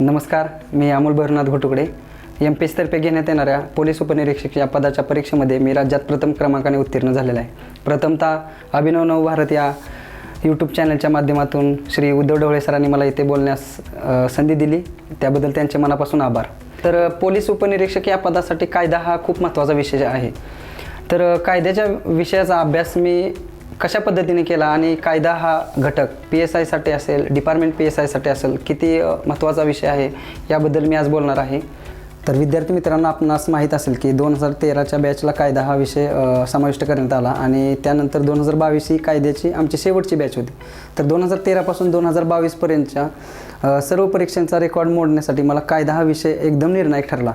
नमस्कार मी Amol Bharnath Ghotukade. M P एसतर्फे घेण्यात येणाऱ्या पोलीस उपनिरीक्षक या पदाच्या परीक्षेमध्ये मी राज्यात प्रथम क्रमांकाने उत्तीर्ण झालेला आहे. प्रथमतः अभिनव नव भारत या यूट्यूब चॅनलच्या माध्यमातून श्री उद्धव ढवळे सरांनी मला इथे बोलण्यास संधी दिली. त्याबद्दल त्यांचे मनापासून आभार. तर पोलीस उपनिरीक्षक या पदासाठी कायदा हा खूप महत्त्वाचा विषय आहे. तर कायद्याच्या विषयाचा अभ्यास मी कशा पद्धतीने केला आणि कायदा हा घटक पी एस आयसाठी असेल डिपार्टमेंट पी एस आयसाठी असेल किती महत्त्वाचा विषय आहे याबद्दल मी आज बोलणार आहे. तर विद्यार्थी मित्रांनो आपणास माहीत असेल की दोन हजार तेराच्या बॅचला कायदा हा विषय समाविष्ट करण्यात आला आणि त्यानंतर दोन हजार बावीस ही कायद्याची आमची शेवटची बॅच होती. तर दोन हजार तेरापासून दोन हजार बावीसपर्यंतच्या सर्व परीक्षांचा रेकॉर्ड मोडण्यासाठी मला कायदा हा विषय एकदम निर्णायक ठरला.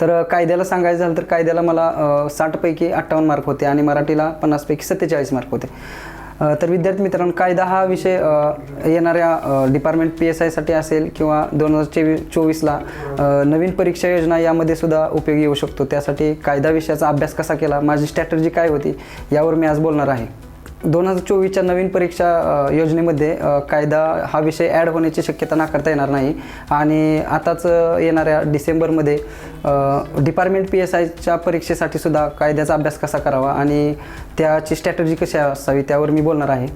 तर कायद्याला सांगायचं झालं तर कायद्याला मला साठपैकी अठ्ठावन्न मार्क होते आणि मराठीला पन्नासपैकी सत्तेचाळीस मार्क होते. तर विद्यार्थी मित्रांनो कायदा हा विषय येणाऱ्या डिपार्टमेंट पी एस आयसाठी असेल किंवा दोन हजार चोवीस चोवीसला नवीन परीक्षा योजना यामध्ये सुद्धा उपयोगी येऊ शकतो. त्यासाठी कायदा विषयाचा अभ्यास कसा केला माझी स्ट्रॅटर्जी काय होती यावर मी आज बोलणार आहे. दोन हजार चोवीसच्या नवीन परीक्षा योजनेमध्ये कायदा हा विषय ॲड होण्याची शक्यता नाकारता येणार नाही. आणि आताच येणाऱ्या डिसेंबरमध्ये डिपार्टमेंट पी एस आयच्या परीक्षेसाठी सुद्धा कायद्याचा अभ्यास कसा करावा आणि त्याची स्ट्रॅटर्जी कशी असावी त्यावर मी बोलणार आहे.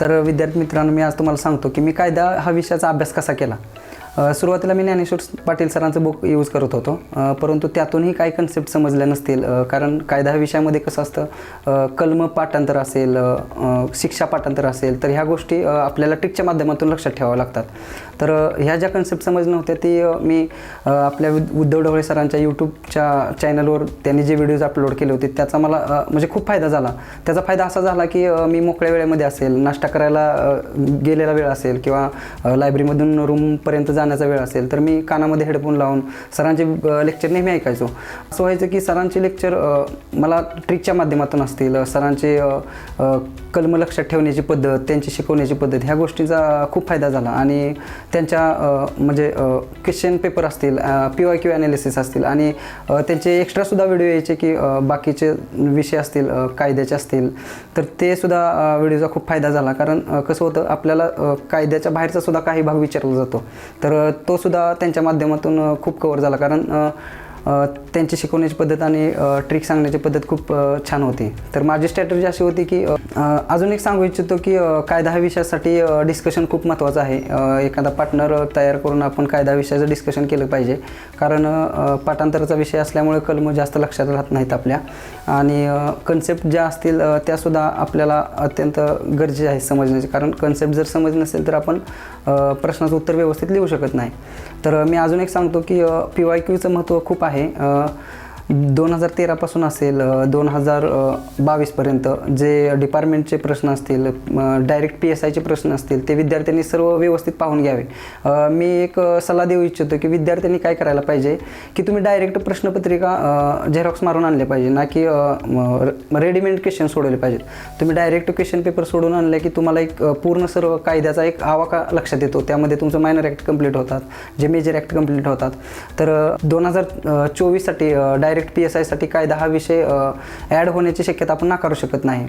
तर विद्यार्थी मित्रांनो मी आज तुम्हाला सांगतो की मी कायदा हा विषयाचा अभ्यास कसा केला? सुरुवातीला मी ज्ञानेश्वर पाटील सरांचं बुक यूज करत होतो. परंतु त्यातूनही काही कन्सेप्ट समजल्या नसतील. कारण कायदा विषयामध्ये कसं असतं कलम पाठांतर असेल शिक्षा पाठांतर असेल तर ह्या गोष्टी आपल्याला ट्रिकच्या माध्यमातून लक्षात ठेवाव्या लागतात. तर ह्या ज्या कन्सेप्ट समजल्या होत्या ती मी आपल्या उद- उद्धव ढवळे सरांच्या यूट्यूबच्या चॅनलवर त्यांनी जे व्हिडिओज अपलोड केले होते त्याचा मला म्हणजे खूप फायदा झाला. त्याचा फायदा असा झाला की मी मोकळ्या वेळेमध्ये असेल नाश्ता करायला गेलेला वेळ असेल किंवा लायब्ररीमधून रूमपर्यंत जाण्याचा वेळ असेल तर मी कानामध्ये हेडफोन लावून सरांचे लेक्चर नेहमी ऐकायचो. असं व्हायचं की सरांचे लेक्चर मला ट्रिकच्या माध्यमातून असतील सरांचे कलम लक्षात ठेवण्याची पद्धत त्यांची शिकवण्याची पद्धत ह्या गोष्टीचा खूप फायदा झाला. आणि त्यांच्या म्हणजे क्वेश्चन पेपर असतील पी वाय क्यू ॲनालिसिस असतील आणि त्यांचे एक्स्ट्रासुद्धा व्हिडिओ यायचे की बाकीचे विषय असतील कायद्याचे असतील तर ते सुद्धा व्हिडिओचा खूप फायदा झाला. कारण कसं होतं आपल्याला कायद्याच्या बाहेरचा सुद्धा काही भाग विचारला जातो. तर तो सुद्धा त्यांच्या माध्यमातून खूप कवर झाला. कारण त्यांची शिकवण्याची पद्धत आणि ट्रिक सांगण्याची पद्धत खूप छान होती. तर माझी स्ट्रॅटर्जी अशी होती की अजून एक सांगू इच्छितो की कायदा ह्या विषयासाठी डिस्कशन खूप महत्त्वाचं आहे. एखादा पार्टनर तयार करून आपण कायदा विषयाचं डिस्कशन केलं पाहिजे. कारण पाठांतराचा विषय असल्यामुळे कलम जास्त लक्षात राहत नाहीत आपल्या. आणि कन्सेप्ट ज्या असतील त्यासुद्धा आपल्याला अत्यंत गरजेचे आहे समजण्याचे. कारण कन्सेप्ट जर समज नसेल तर आपण प्रश्नाचं उत्तर व्यवस्थित लिहू शकत नाही. तर मी अजून एक सांगतो की पी वाय क्यूचं महत्त्व खूप आहे. दोन हजार तेरापासून असेल दोन हजार बावीसपर्यंत जे डिपार्टमेंटचे प्रश्न असतील डायरेक्ट पी एस आयचे प्रश्न असतील ते विद्यार्थ्यांनी सर्व व्यवस्थित पाहून घ्यावे. मी एक सल्ला देऊ इच्छितो की विद्यार्थ्यांनी काय करायला पाहिजे की तुम्ही डायरेक्ट प्रश्नपत्रिका झेरॉक्स मारून आणले पाहिजे ना की रेडीमेड क्वेश्चन सोडवले पाहिजेत. तुम्ही डायरेक्ट क्वेश्चन पेपर सोडून आणले की तुम्हाला एक पूर्ण सर्व कायद्याचा एक आवाका लक्षात येतो. त्यामध्ये तुमचं मायनर ॲक्ट कंप्लीट होतात जे मेजर ॲक्ट कंप्लीट होतात. तर दोन हजार चोवीससाठी डायरेक्ट पी एस आयसाठी कायदा हा विषय ॲड होण्याची शक्यता आपण नाकारू शकत नाही.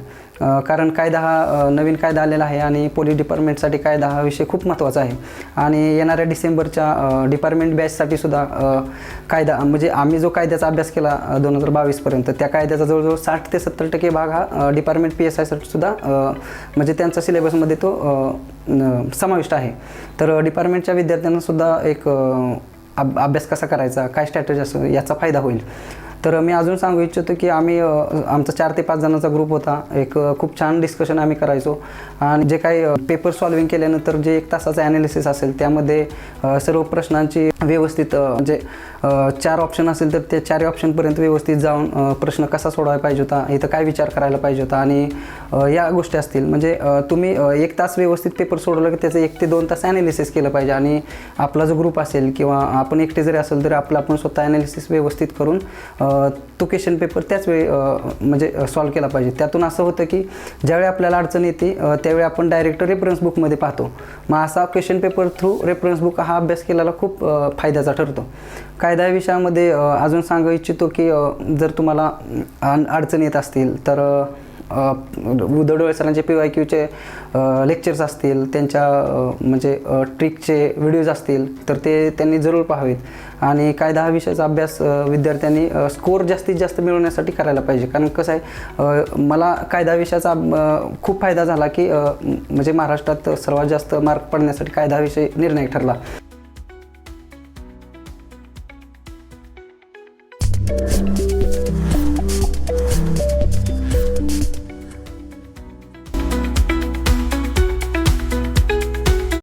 कारण कायदा हा नवीन कायदा आलेला आहे आणि पोलीस डिपार्टमेंटसाठी कायदा हा विषय खूप महत्त्वाचा आहे. आणि येणाऱ्या डिसेंबरच्या डिपार्टमेंट बॅचसाठी सुद्धा कायदा म्हणजे आम्ही जो कायद्याचा अभ्यास केला दोन हजार बावीसपर्यंत त्या कायद्याचा जवळजवळ साठ ते सत्तर टक्के भाग हा डिपार्टमेंट पी एस आयसाठी सुद्धा म्हणजे त्यांचा सिलेबसमध्ये तो समाविष्ट आहे. तर डिपार्टमेंटच्या विद्यार्थ्यांनासुद्धा एक अभ्यास कसा करायचा काय स्ट्रॅटेजी असं याचा फायदा होईल. तर मी अजून सांगू इच्छितो की आम्ही आमचा चार ते पाच जणांचा ग्रुप होता. एक खूप छान डिस्कशन आम्ही करायचो. आणि जे काही पेपर सॉल्विंग केल्यानंतर जे एक तासाचं ॲनालिसिस असेल त्यामध्ये सर्व प्रश्नांची व्यवस्थित म्हणजे चार ऑप्शन असेल तर त्या चारही ऑप्शनपर्यंत व्यवस्थित जाऊन प्रश्न कसा सोडवायला पाहिजे होता इथं काय विचार करायला पाहिजे होता आणि या गोष्टी असतील. म्हणजे तुम्ही एक तास व्यवस्थित पेपर सोडवलं की त्याचं एक ते दोन तास ॲनालिसिस केलं पाहिजे आणि आपला जो ग्रुप असेल किंवा आपण एकटे जरी असेल तरी आपलं आपण स्वतः ॲनालिसिस व्यवस्थित करून तो क्वेश्चन पेपर त्याच वेळी म्हणजे सॉल्व केला पाहिजे. त्यातून असं होतं की ज्यावेळी आपल्याला अडचण येते त्यावेळी आपण डायरेक्ट रेफरन्स बुकमध्ये पाहतो. मग असा question paper through reference book हा अभ्यास केलेला खूप फायद्याचा ठरतो. कायदा या विषयामध्ये अजून सांगू इच्छितो की जर तुम्हाला अडचण येत असतील तर उदडोळे सरांचे पी वाय क्यूचे लेक्चर्स असतील त्यांच्या म्हणजे ट्रिकचे व्हिडिओज असतील तर ते त्यांनी जरूर पाहावेत. आणि कायदा हा विषयाचा अभ्यास विद्यार्थ्यांनी स्कोर जास्तीत जास्त मिळवण्यासाठी करायला पाहिजे. कारण कसं आहे मला कायदा विषयाचा खूप फायदा झाला की म्हणजे महाराष्ट्रात सर्वात जास्त मार्क पडण्यासाठी कायदा विषय निर्णय ठरला. Thank you.